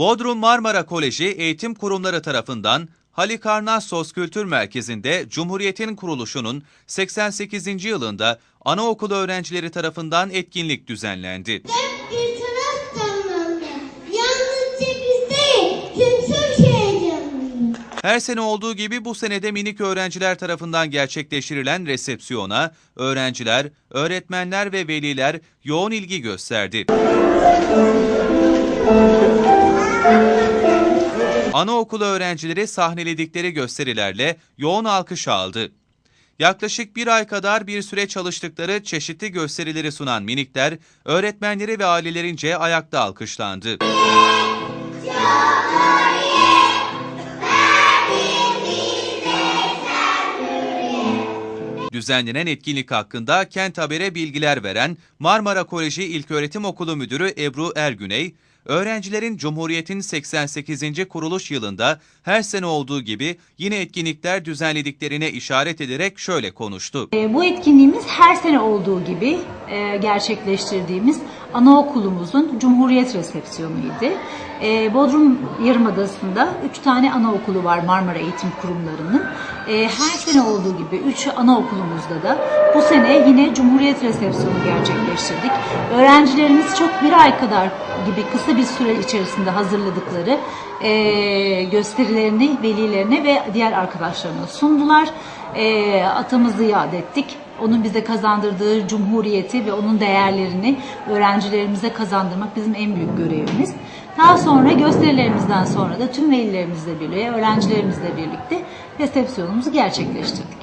Bodrum Marmara Koleji Eğitim Kurumları tarafından Halikarnassos Kültür Merkezi'nde Cumhuriyet'in kuruluşunun 88. yılında anaokulu öğrencileri tarafından etkinlik düzenlendi. İtiraz canlandı. Yalnızca biz değil, tüm Türkiye canlandı. Her sene olduğu gibi bu senede minik öğrenciler tarafından gerçekleştirilen resepsiyona öğrenciler, öğretmenler ve veliler yoğun ilgi gösterdi. Anaokulu öğrencileri sahneledikleri gösterilerle yoğun alkış aldı. Yaklaşık bir ay kadar bir süre çalıştıkları çeşitli gösterileri sunan minikler, öğretmenleri ve ailelerince ayakta alkışlandı. Düzenlenen etkinlik hakkında Kent Haber'e bilgiler veren Marmara Koleji İlköğretim Okulu Müdürü Ebru Ergüney, öğrencilerin Cumhuriyet'in 88. kuruluş yılında her sene olduğu gibi yine etkinlikler düzenlediklerine işaret ederek şöyle konuştu. E, Bu etkinliğimiz her sene olduğu gibi e, gerçekleştirdiğimiz anaokulumuzun Cumhuriyet resepsiyonuydu. E, Bodrum Yarımadası'nda 3 tane anaokulu var Marmara Eğitim Kurumları'nın. E, Her sene olduğu gibi 3 anaokulumuzda da bu sene yine Cumhuriyet resepsiyonu gerçekleştirdik. Öğrencilerimiz çok bir ay kadar gibi kısa bir süre içerisinde hazırladıkları e, gösterilerini velilerine ve diğer arkadaşlarına sundular. E, atamızı yad ettik. Onun bize kazandırdığı cumhuriyeti ve onun değerlerini öğrencilerimize kazandırmak bizim en büyük görevimiz. Daha sonra gösterilerimizden sonra da tüm velilerimizle birlikte, öğrencilerimizle birlikte resepsiyonumuzu gerçekleştirdik.